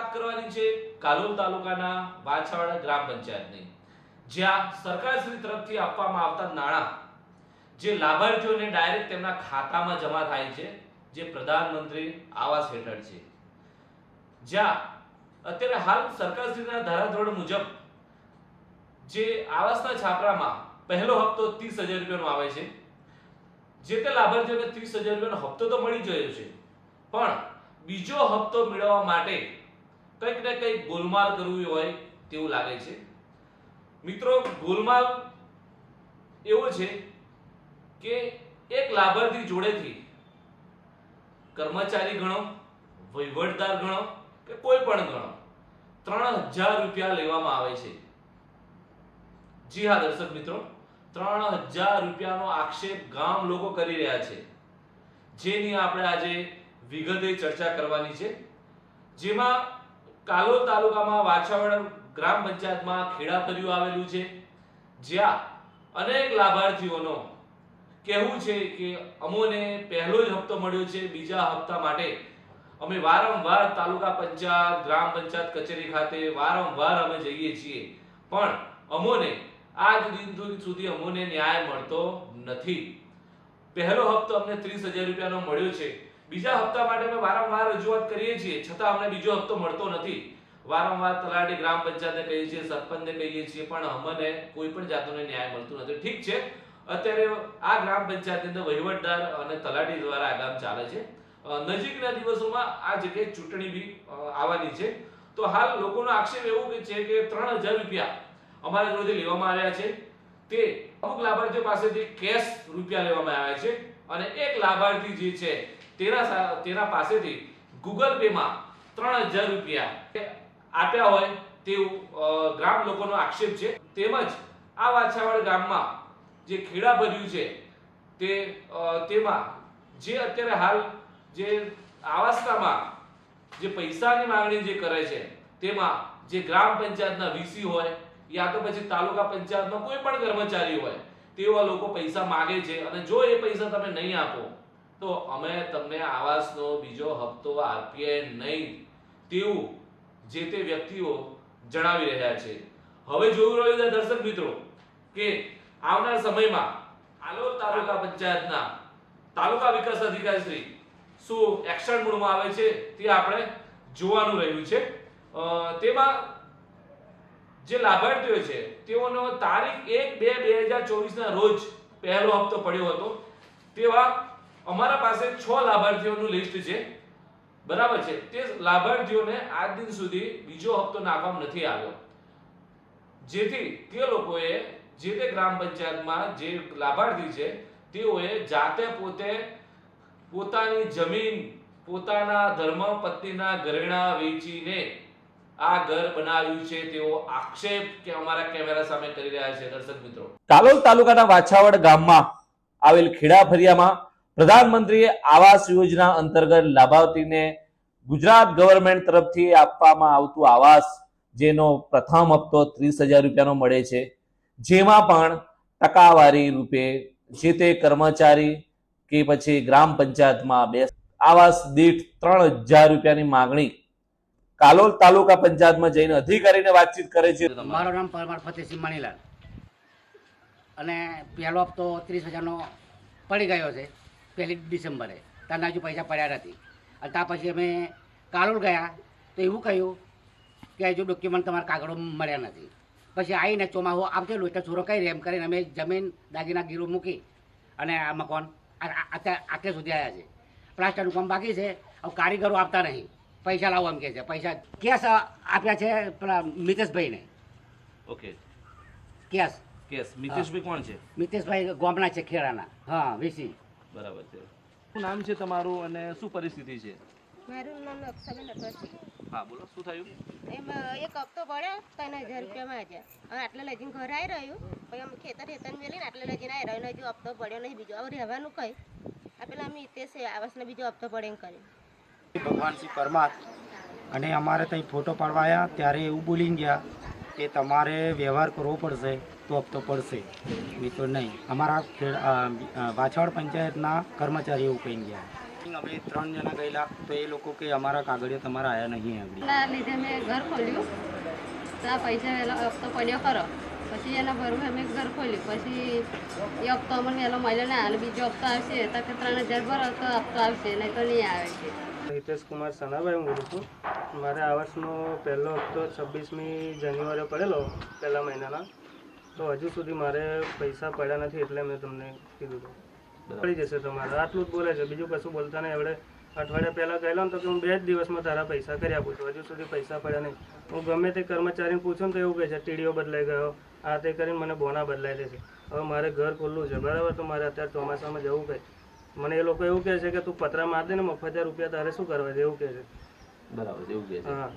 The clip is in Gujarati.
વાત કરવાની છે કાલોલ તાલુકાના વાછાવાડા ગ્રામ પંચાયતની. જ્યાં સરકારશ્રી તરફથી આપવામાં આવતા નાણાં જે લાભાર્થીઓને ડાયરેક્ટ તેમના ખાતામાં જમા થાય છે, જે પ્રધાનમંત્રી આવાસ હેઠળ છે. જ્યાં અત્યારે હાલ સરકારશ્રીના ધારાધોરણ મુજબ જે આવાસના છાપરામાં પહેલો હપ્તો ત્રીસ હજાર રૂપિયાનો આવે છે. જે તે લાભાર્થીઓને ત્રીસ હજાર રૂપિયાનો હપ્તો તો મળી ગયો છે. પણ બીજો હપ્તો મેળવવા માટે કંઈક ને કંઈક ગોલમાલ કરવી હોય તેવું લાગે છે. મિત્રો, ગોલમાલ એવો છે કે એક લાભાર્થી જોડેથી કર્મચારી ગણો, વહીવટદાર ગણો કે કોઈ પણ ગણો, ત્રણ હજાર રૂપિયા લેવામાં આવે છે. જી હા, દર્શક મિત્રો, ત્રણ હજાર રૂપિયાનો આક્ષેપ ગામ લોકો કરી રહ્યા છે. જેની આપણે આજે વિગતે ચર્ચા કરવાની છે. જેમાં કાલોલ તાલુકામાં વાછાવડ ગ્રામ પંચાયતમાં ખેડાફળિયું આવેલું છે. જ્યાં અનેક લાભાર્થીઓનો કહેવું છે કે અમોને પહેલો જ હપ્તો મળ્યો છે, બીજા હપ્તા માટે. અમે વારંવાર તાલુકા પંચાયત, ગ્રામ પંચાયત, કચેરી ખાતે વારંવાર અમે જઈએ છીએ. પણ અમોને આજ દિન સુધી અમોને ન્યાય મળતો નથી. પહેલો હપ્તો અમને ત્રીસ હજાર રૂપિયાનો મળ્યો છે. બીજા હપ્તા માટે અમે વારંવાર રજૂઆત કરીએ છીએ, છતાં અમને બીજો હપ્તો મળતો નથી. વારંવાર તલાટી ગ્રામ પંચાયતને કહીએ છીએ, સરપંચને કહીએ છીએ, પણ અમને કોઈ પણ જાતનો ન્યાય મળતો નથી. ઠીક છે, અત્યારે આ ગ્રામ પંચાયતની અંદર વહીવટદાર અને તલાટી દ્વારા આ કામ ચાલે છે. નજીકના દિવસોમાં આ જગ્યાએ ચૂંટણી બી આવવાની છે. તો હાલ લોકોનો આક્ષેપ એવો છે કે ત્રણ હજાર રૂપિયા અમારા જોડેથી લેવામાં આવ્યા છે. તે અમુક લાભાર્થીઓ પાસેથી કેશ રૂપિયા લેવામાં આવ્યા છે અને એક લાભાર્થી જે છે તેના તેના પાસેથી ગૂગલ પે માં ત્રણ હજાર રૂપિયા આપ્યા હોય તેવું ગ્રામ લોકોનો આક્ષેપ છે. તેમજ આ વાછાવાડ ગામમાં જે ખેડા ભર્યું છે, તે તેમાં જે અત્યારે હાલ જે આવાસનામાં જે પૈસાની માંગણી જે કરે છે, તેમાં જે ગ્રામ પંચાયતના વીસી હોય યા તો પછી તાલુકા પંચાયતનો કોઈ પણ કર્મચારી હોય, તેવા લોકો પૈસા માગે છે અને જો એ પૈસા તમે નહીં આપો તો અમે તમને આવાસનો બીજો હપ્તો આપીએ નહીં તેવું જે તે વ્યક્તિઓ જણાવી રહ્યા છે. હવે જોયું રહ્યું દર્શક મિત્રો કે આવનાર સમયમાં આલોલ તાલુકા પંચાયતના તાલુકા વિકાસ અધિકારી શ્રી શું એક્શન મૂડમાં આવે છે તે આપણે જોવાનું રહ્યું છે. તેમાં જે લાભાર્થીઓ છે તેઓનો તારીખ એક બે બે હજાર ચોવીસના રોજ પહેલો હપ્તો પડ્યો હતો. તેવા અમારા પાસે છ લાભાર્થીઓનું લિસ્ટ છે. બરાબર છે? તે લાભાર્થીઓને આજ દિન સુધી બીજો હપ્તો નાખવામાં નથી આવ્યો. જેથી તે લોકોએ, જે તે ગ્રામ પંચાયતમાં જે લાભાર્થી છે, તેઓએ જાતે પોતે પોતાની જમીન, પોતાના ધર્મપત્નીના ઘરેણા વેચીને આ ઘર બનાવ્યું છે. તેવો આક્ષેપ કે અમારા કેમેરા સામે કરી રહ્યા છે, દર્શક મિત્રો. કાલોલ તાલુકાના વાછાવડ ગામમાં આવેલ ખેડા ફરિયામાં પ્રધાનમંત્રી આવાસ યોજના અંતર્ગત લાભાર્થીને ગુજરાત ગવર્મેન્ટ તરફથી આપવામાં આવતું આવાસ, જેનો પ્રથમ હપ્તો ત્રીસ હજાર રૂપિયાનો મળે છે, જેમાં પણ ટકાવારી રૂપે જે તે કર્મચારી કે પછી ગ્રામ પંચાયતમાં બે આવાસ દીઠ ત્રણ હજાર રૂપિયાની માગણી કાલોલ તાલુકા પંચાયતમાં જઈને અધિકારીને વાતચીત કરે છે. મારું નામ પરમાર ફતેહસિંહ મણીલાલ. અને પહેલો હપ્તો ત્રીસ હજારનો પડી ગયો છે. પહેલી ડિસેમ્બરે. ત્યારના હજુ પૈસા પડ્યા નથી. અને ત્યાં પછી અમે કાલોલ ગયા તો એવું કહ્યું કે હજુ ડોક્યુમેન્ટ તમારા કાગળો મળ્યા નથી. પછી આવીને ચોમાહો આવતેલું એટલે છોરો કઈ રેમ કરીને અમે જમીન દાગીના ગીરો મૂકી અને આ મકાન આટલે સુધી આવ્યા છે પ્લાસ્ટરનું કામ બાકી છે હવે કારીગરો આપતા નહીં. પૈસા લાવો એમ કહે છે. પૈસા કેસ આપ્યા છે પેલા મિતેશભાઈને. ઓકે. કેસ કેસ મિતેશભાઈ કોણ છે? મિતેશભાઈ ગોમના છે ખેડાના. હા વીસી. બરાબર છે. શું નામ છે તમારું અને શું પરિસ્થિતિ છે? મારું નામ અક્ષાબેન અટવાસી હા બોલો શું થયું? એમાં એક હપ્તો પડ્યો ત્રણ હજાર રૂપિયામાં આજે હવે આટલે લઈને ઘર આવી રહ્યું પછી અમે ખેતર ખેતર મેલીને આટલે લઈને આવી રહ્યું હજુ હપ્તો પડ્યો નહીં. બીજો હવે રહેવાનું કઈ. આ પેલા અમે તે છે આવાસનો બીજો હપ્તો પડે એમ કર્યો. ભગવાન શ્રી પરમાર અને અમારે ત્યાં ફોટો પાડવાયા ત્યારે એવું બોલી ગયા. કે તમારે વ્યવહાર કરવો પડશે, તો હપ્તો પડશે. નહીં. તો નહીં અમારા વાછાવડ પંચાયતના કર્મચારી એવું કહીને ગયા. અમે ત્રણ જણા ગયેલા, તો એ લોકો કે અમારા કાગળિયા તમારા આવ્યા નહીં આગળ લીધે મેં ઘર ખોલ્યું. તો પૈસા વહેલો હપ્તો પડ્યો ખરો. પછી એના ભરવું અમે ઘર ખોલ્યું. પછી એ હપ્તો અમને વહેલો મળ્યો ને હાલ બીજો હપ્તો આવશે તો ત્રણ હજાર ભરો, તો હપ્તો આવશે, નહીં તો નહીં આવે. છે હિતેશ કુમાર સનાભાઈ હું બોલું છું. મારે આ વર્ષનો પહેલો હપ્તો છવ્વીસમી જાન્યુઆરીએ પડેલો પહેલા મહિનાના. તો હજુ સુધી મારે પૈસા પડ્યા નથી એટલે મેં તમને કીધું પડી જશે તમારે. આટલું જ બોલે છે. બીજું કશું બોલતા નહીં. હવે અઠવાડિયા પહેલાં ગયેલો ને તો કે હું બે જ દિવસમાં તારા પૈસા કરી આપું છું. હજુ સુધી પૈસા પડ્યા નહીં. હું ગમે તે કર્મચારીને પૂછું ને તો એવું કહે છે ટીડીઓ બદલાઈ ગયો. આ તે કરીને મને બોના બદલાઈ દે છે. હવે મારે ઘર ખુલ્લું છે. બરાબર? તો મારે અત્યારે ચોમાસામાં જવું કંઈ મને એ લોકો એવું કહે છે કે તું પતરા માર દે ને મફત રૂપિયા તારે શું કરવા છે? એવું કહે છે. બરાબર એવું કહે છે. હા.